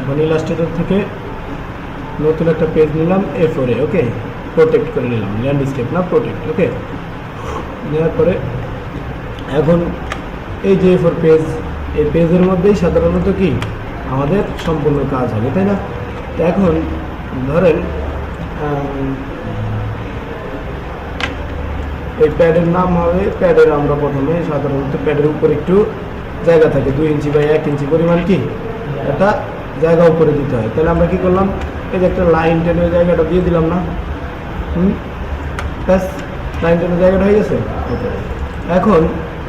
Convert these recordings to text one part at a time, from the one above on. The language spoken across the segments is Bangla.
এখন ইলাস্ট্রেটর থেকে নতুন একটা পেজ নিলাম এ ফোরে ওকে প্রোটেক্ট করে নিলাম ল্যান্ডস্কেপ না প্রোটেক্ট ওকে নেওয়ার পরে এখন এই যে ফোর পেজ এই পেজের মধ্যেই সাধারণত কি? আমাদের সম্পূর্ণ কাজ হবে, তাই না? এখন ধরেন এই প্যাডের নাম হবে প্যাডের আমরা প্রথমে সাধারণত প্যাডের উপর একটু জায়গা থাকে, দুই ইঞ্চি বা এক ইঞ্চি পরিমাণ কি? একটা জায়গা উপরে দিতে হয়। তাহলে আমরা কি করলাম? এই যে একটা লাইন টেনে জায়গাটা দিয়ে দিলাম না? হুম? ব্যাস লাইন টেনের জায়গাটা হয়ে গেছে. এখন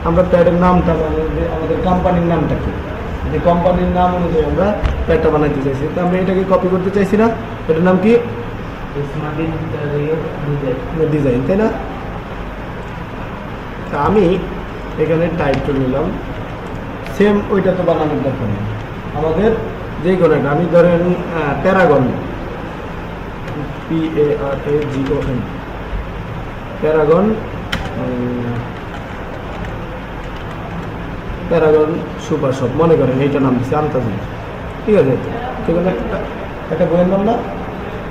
আমরা প্যাডের নামটা আমাদের কোম্পানির নামটা কি? যে কোম্পানির নাম অনুযায়ী আমরা প্যাডটা বানাইতে চাইছি। তো আমরা এটাকে কপি করতে চাইছি না। এটার নাম কি? ডিজাইন তাই না? তা আমি এখানে টাইপ করে নিলাম। সেম ওইটা তো বানানোর দরকার নেই। আমাদের যে কোনো একটা আমি ধরেন Paragon P A R A G O N Paragon Paragon super shop মনে করেন এইটা নাম দিচ্ছে আন্তাজি ঠিক আছে? সেখানে একটা একটা বইয়ের নাম না?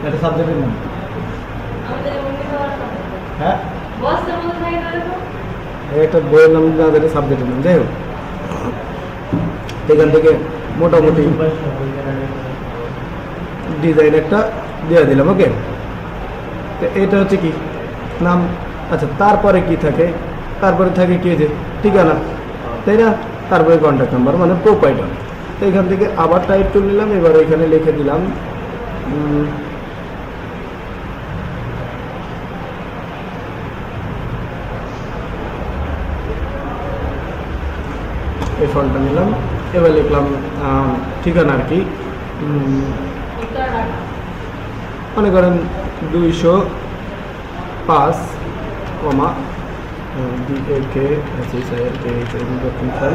একটা সাবজেক্টের নাম। হ্যাঁ একটা বইয়ের নাম না সাবজেক্টের নাম। যাই হোক। এখান থেকে মোটামুটি ডিজাইন একটা দেওয়া দিলাম, ওকে? তো এটা হচ্ছে কি? নাম আচ্ছা তারপরে কি থাকে? তারপরে থাকে কি যে ঠিকানা, তাই না? তারপরে কন্ট্যাক্ট নাম্বার মানে প্রোপাইটার তো এখান থেকে আবার টাইপ টুল নিলাম, এবার এখানে লিখে দিলাম এই ফন্টটা নিলাম, এবার লিখলাম ঠিকানা আর কি। মনে করেন দুইশো পাঁচ comma K S S I K Dakshinkhan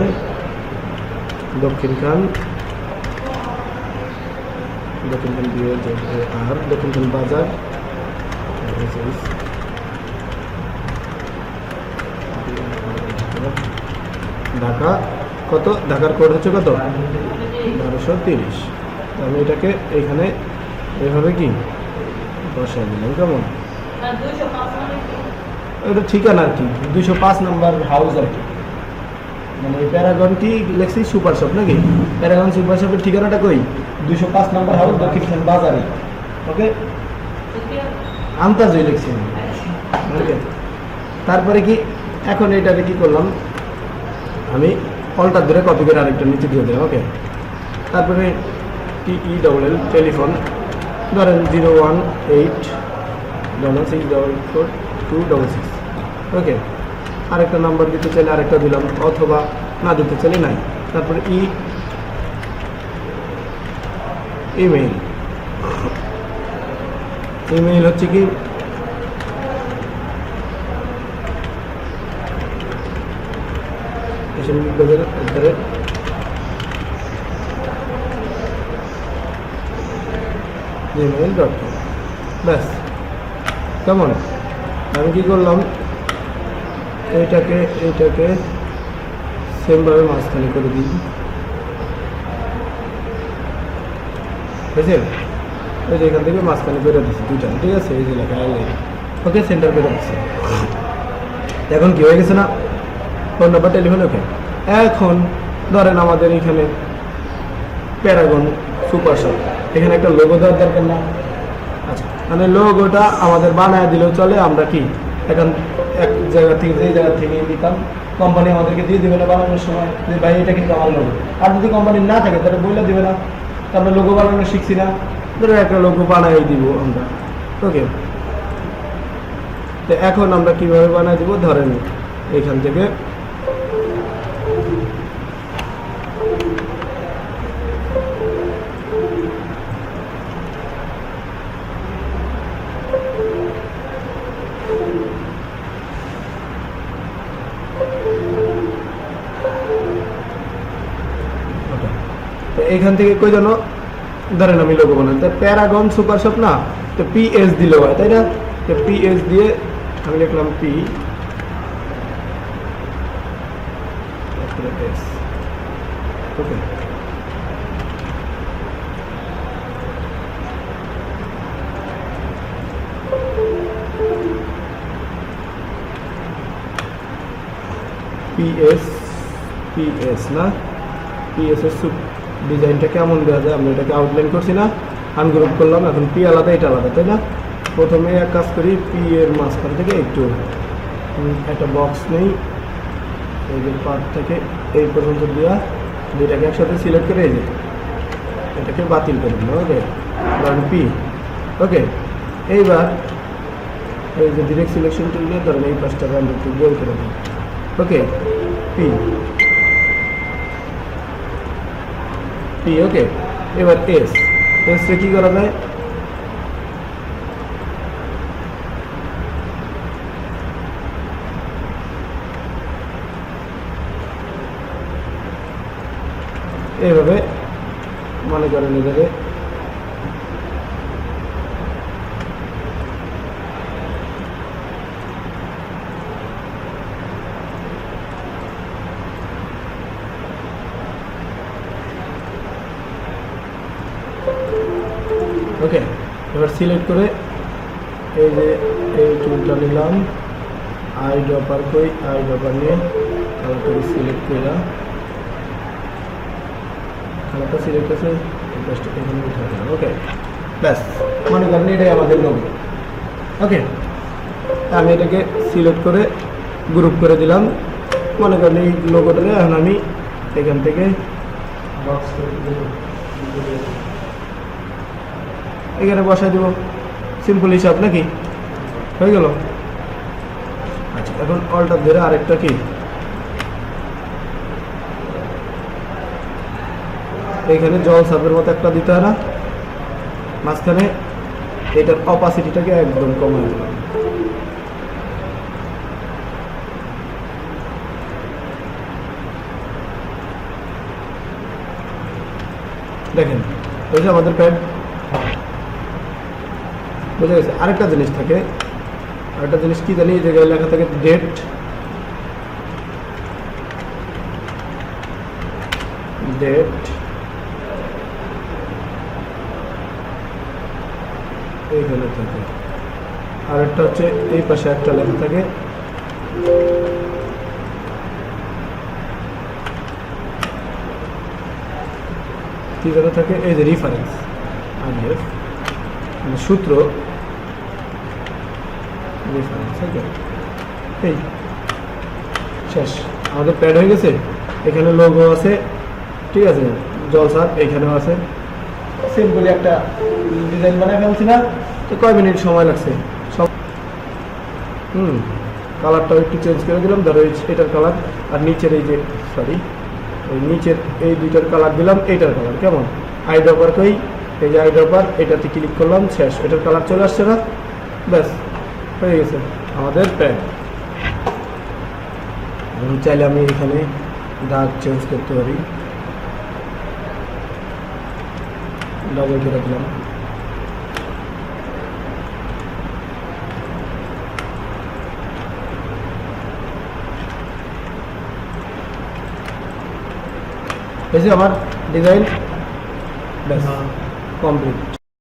দক্ষিণ খান দক্ষিণ খান বি এ আর, দক্ষিণ খান বাজার ঢাকা। কত? ঢাকার কোড হচ্ছে কত? বারোশো তিরিশ। আমি এটাকে এখানে এভাবে কি? বসাই দিলাম, কেমন? এটা ঠিকানা আর কি দুশো পাঁচ নাম্বার হাউস আর কি। মানে এই প্যারাগনটি লেখছি? সুপার শপ নাকি? প্যারাগন সুপার শপের ঠিকানাটা কই? দুশো পাঁচ নাম্বার হাউস দক্ষিণ বাজারে। ওকে? আন্তাজই লিখছি ওকে? তারপরে কি? এখন এটাকে কি করলাম? আমি অল্টার ধরে কপি করে আরেকটা নিচে দিয়ে দেয় ওকে তারপরে T E double L telephone ধরেন zero one eight double six double four two double six okay আরেকটা নাম্বার দিতে চাইলে আরেকটা দিলাম, অথবা না দিতে চাইলে নাই। তারপরে ই ইমেইল ইমেইল হচ্ছে কি? SM bazar at the rate Gmail dot com ব্যাস কেমন আমি কী করলাম এইটাকে এইটাকে সেমভাবে মাঝখানে করে দিই বুঝছেন এই যে এখান থেকে মাঝখানে করে দিচ্ছি দুইটা ঠিক আছে এই যে লেখা ওকে সেন্টার করে দিচ্ছি এখন কি হয়ে গেছে না ফোন নাম্বার ওকে? এখন ধরেন আমাদের এখানে প্যারাগন সুপার শপ এখানে একটা লোগো দেওয়ার দরকার না। আচ্ছা মানে লোগোটা আমাদের বানায় দিলেও চলে, আমরা কি এখন এক জায়গা থেকে যেই জায়গা থেকে নিতাম কোম্পানি আমাদেরকে দিয়ে দেবে না বানানোর সময়। যে ভাই, এটা কিন্তু আমার লোগো আর যদি কোম্পানি না থাকে, তাহলে বইলে দেবে না। তো আমরা লোগো বানানো শিখছি না। ধরো একটা লোগো বানাই দিব আমরা। ওকে। তো এখন আমরা কীভাবে বানাই দিব? ধরেন এখান থেকে এখান থেকে কই জানো? ধরেন আমি লোক বলেন তো প্যারাগন সুপার শপ না? তো পিএস দিলেও হয়, তাই না? তো পিএস দিয়ে আমি লিখলাম পি ওকে পিএস পিএস না? পিএস এর সুপার ডিজাইনটা কেমন দেওয়া যায়? আমরা এটাকে আউটলাইন করছি না আনগ্রুপ করলাম, এখন পি আলাদা, এটা আলাদা, তাই না? প্রথমে এক কাজ করি পি এর মাঝখান থেকে একটু। একটা বক্স নেই, এই যে পার্ট থেকে এই পর্যন্ত দেওয়া দুইটাকে একসাথে সিলেক্ট করে এই এটাকে বাতিল করে দিলাম ওকে ধরেন পি ওকে এইবার এই যে ডিরেক্ট সিলেকশন টুল ধরেন এই পাঁচটাকে আমরা একটু গোল করে দিই ওকে পি পি ওকে এবার এস। এসে কি করা যায়? এইভাবে মনে করেন এটাকে ওকে এবার সিলেক্ট করে এই যে এই টুলটা নিলাম আই ড্রপার কই আই ড্রপার নিয়ে কালারটাকে সিলেক্ট করলাম কালারটা সিলেক্ট আছে এখানে উঠে দিলাম ওকে ব্যাস, মনে করেন এটাই আমাদের লোগো ওকে আমি এটাকে সিলেক্ট করে গ্রুপ করে দিলাম। মনে করেন এই লোগোটাকে এখন আমি এখান থেকে বক্স এখানে বসাই দেবো। সিম্পল হিসাব নাকি? হয়ে গেল? আচ্ছা এখন অল্টার ধরে আরেকটা কি? এখানে জল সাপের মতো একটা দিতে হয় না। মাঝখানে এটার অপাসিটিটাকে একদম কমিয়ে দিলাম দেখেন ওই যে আমাদের প্যাড বুঝা গেছে? আরেকটা জিনিস থাকে। আরেকটা জিনিস কি জানি? এই জায়গায় লেখা থাকে ডেট ডেট এইখানে থাকে। আর একটা হচ্ছে এই পাশে একটা লেখা থাকে। কি যেন থাকে? এই যে রিফারেন্স আরএফ মানে সূত্র এই, শেষ। আমাদের প্যাড হয়ে গেছে। এখানে লোগো আছে। ঠিক আছে জলসার এইখানেও আছে। সিম্পলি একটা ডিজাইন বানায় ফেলছি না। তো কয় মিনিট সময় লাগছে? সব হুম কালারটাও একটু চেঞ্জ করে দিলাম। ধরো এটার কালার আর নিচের এই যে সরি এই নিচের এই দুইটার কালার দিলাম, এইটার কালার কেমন? আই কই? এই যে আই এটাতে ক্লিক করলাম, শেষ। এটার কালার চলে আসছে না? ব্যাস। হয়ে গেছে। আমাদের প্যান্ট এবং চাইলে আমি এখানে দাগ চেঞ্জ করতে পারি। ডাবল করে দিলাম এই যে আমার ডিজাইন কমপ্লিট